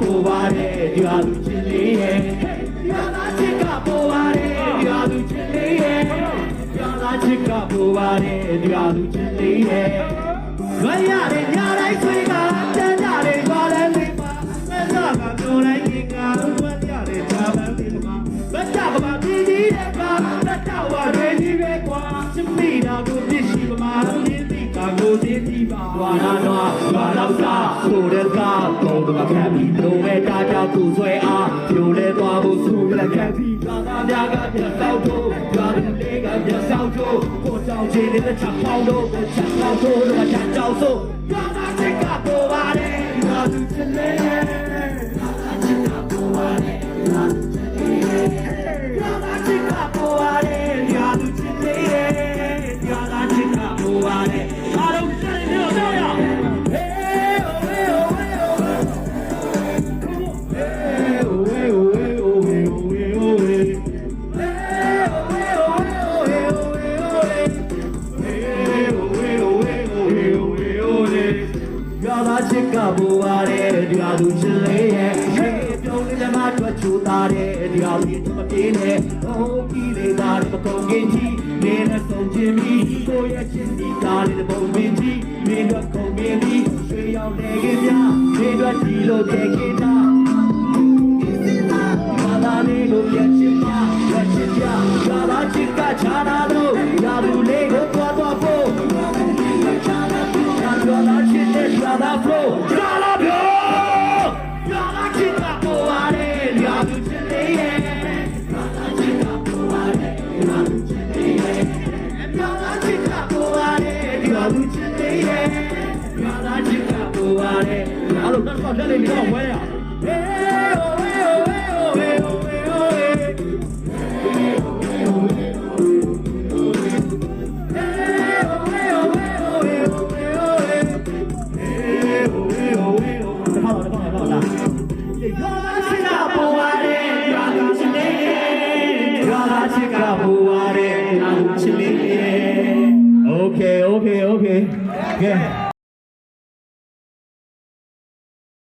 ပိုပါတယ်ဒီဟာလူချင်းလေးရဲ့ဒီဟာသားချစ်ကပိုပါတယ်ဒီဟာလူချင်းလေးရဲ့ဒီဟာသားချစ်ကပိုပါတယ်ဒီဟာလူချင်းလေးရဲ့ဝရရတဲ့ညတိုင်းဆွေးကတန်းကြတဲ့ပါလဲလေးပါဆက်စကပြောလိုက်ရင်ကဝရရတဲ့သာမန်လေးပါမကြပါပါဒီဒီတဲ့ပါတတ်တော်ဝရဒီပဲကွာချစ်မိတာကိုပြစ်ရှိပါမှာဒီတိကကိုဒီတိပါဝါနာနာဝါလောက်သာ ကတော့တော့ခံပြီးလို့ပဲတာတာသူဆွဲအားပြိုလဲသွားဖို့ဆိုလည်းခံပြီးသာသာများကပြတ်တော့တော့ဒါလေးကပြတ်တော့တော့ကိုကြောင်ချင်းတဲ့ချက်ပေါင်းတော့ချက်ပေါင်းတော့တော့ချက်ကြောင်ဆိုသာသာချစ်ကပေါ်ပါတယ်ဒါသူချစ်လေသာသာချစ်ကပေါ်ပါတယ် ချစ်ကဘူပါတဲ့ဒီဟာသူချစ်လေးရဲ့ဟေးပြုံးနေတဲ့မှာတွေ့ချူသားတဲ့ဒီဟာသူချစ်မပြေးနဲ့ဟိုးကြီးလေးသားမကုန်ခင်ကြီးနေနဲ့ဆုံးချင်းပြီးကိုရဲ့ချစ်ဒီကားလေးပုံပင်ကြီးမင်းတို့ကုန်ပင်ပြီးရွှေရောင်နေခင်များမင်းတို့ဒီလိုတည်ခင်တာဘာသာလေးကိုပြ အဲ့လိုတော့တော့လက်လေးတော့ဝဲရ 자식아 부활의 안침이에 오케이 오케이 오케이. 오케이